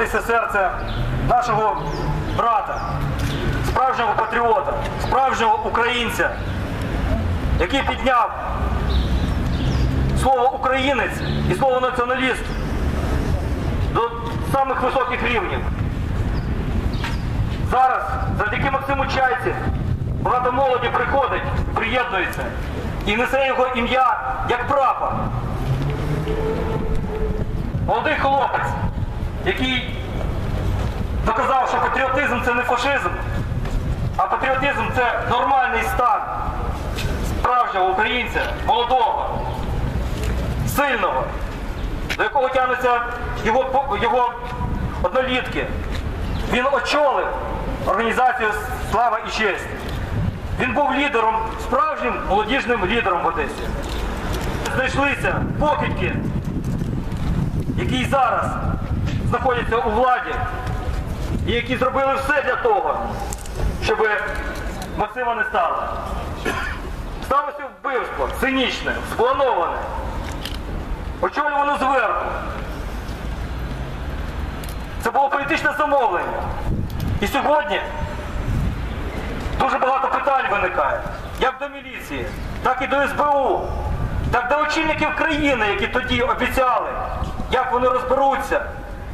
битися серце нашого брата, справжнього патріота, справжнього українця, який підняв слово українець і слово націоналіст до самих високих рівнів. Зараз завдяки Максиму Чайці багато молоді приходить, приєднується і несе його ім'я як прапор. Який доказав, що патріотизм це не фашизм, а патріотизм це нормальний стан справжнього українця, молодого, сильного, до якого тягнуться його, його однолітки. Він очолив організацію Слава і честь. Він був лідером, справжнім молодіжним лідером в Одесі. Знайшлися покидьки, які зараз знаходяться у владі, і які зробили все для того, щоб Максима не стало. Сталося вбивство, цинічне, сплановане, очолювано зверху. Це було політичне замовлення. І сьогодні дуже багато питань виникає. Як до міліції, так і до СБУ, так до очільників країни, які тоді обіцяли, як вони розберуться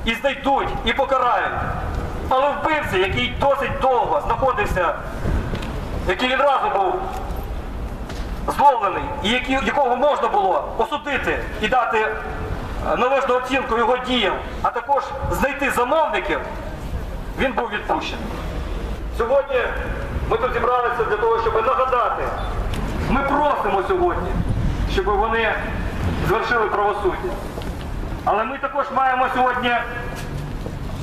і знайдуть, і покарають. Але вбивця, який досить довго знаходився, який відразу був зловлений, і якого можна було осудити і дати е, належну оцінку його діям, а також знайти замовників, він був відпущений. Сьогодні ми тут зібралися для того, щоб нагадати. Ми просимо сьогодні, щоб вони звершили правосуддя. Але ми також маємо сьогодні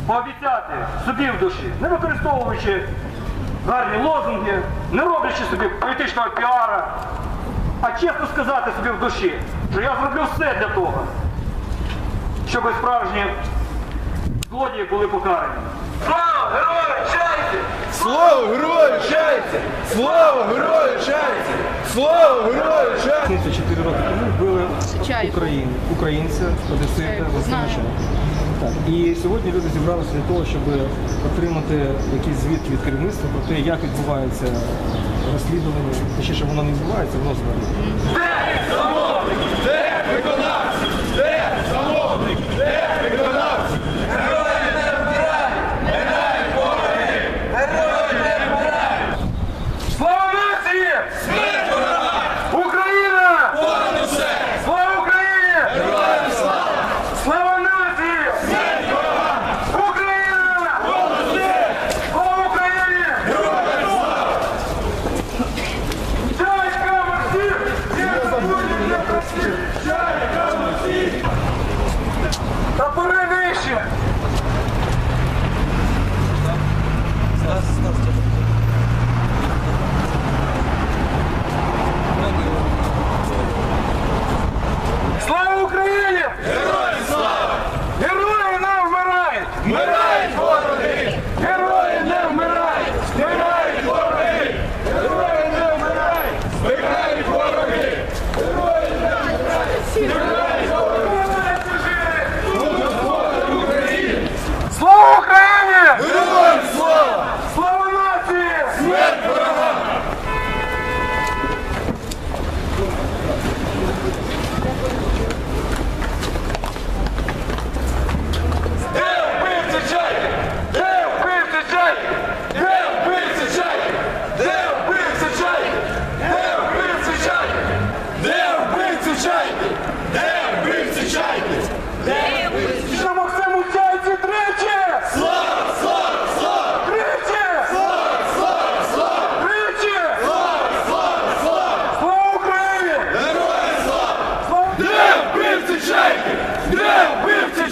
пообіцяти собі в душі, не використовуючи гарні лозунги, не роблячи собі політичного піара, а чесно сказати собі в душі, що я зроблю все для того, щоб справжні злодії були покарані. Слава героям чайці! Слава герою чайці! Слава герою чайці! Слава героям! чайці! Чотири роки тому вбили України українця, одесита. Так. І сьогодні люди зібралися для того, щоб отримати якийсь звіт від керівництва про те, як відбувається розслідування. Точніше, воно не відбувається, воно звернення.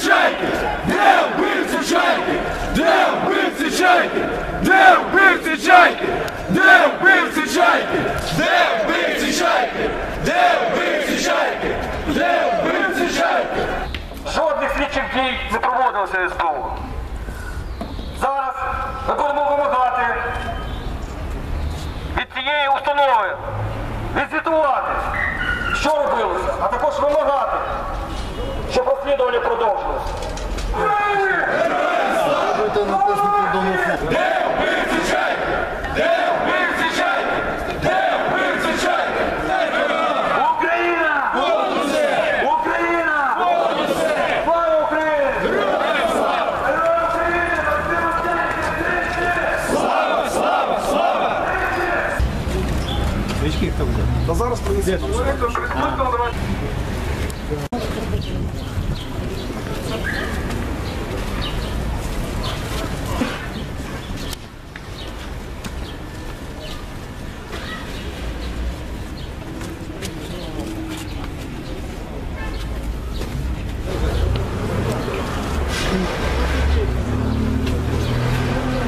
Чайки? Де вбивці чайки? Де вбивці чайки? Де вбивці чайки? Де вбивці чайки? Де вбивці чайки? Де вбивці чайки? Де вбивці чайки? Жодних слідчих дій не проводилося СБУ. Та зараз принесемо.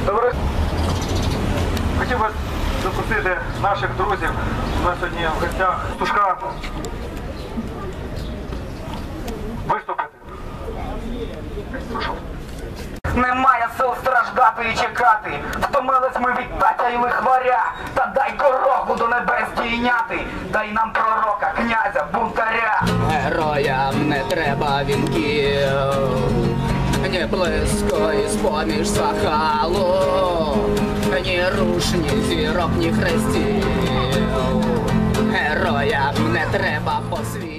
Добре. Хотів би запросити наших друзів. У нас сьогодні в гостях Тушка. Виступити. Прошу. Немає сил страждати і чекати. Втомились ми від татя і лихваря. Та дай дорогу до небес дійняти. Дай нам пророка, князя, бунтаря. Героям не треба вінків, ні близько із поміж сахалу, ні руш, ні зірок, ні хрестів. Героям не треба посвідчень.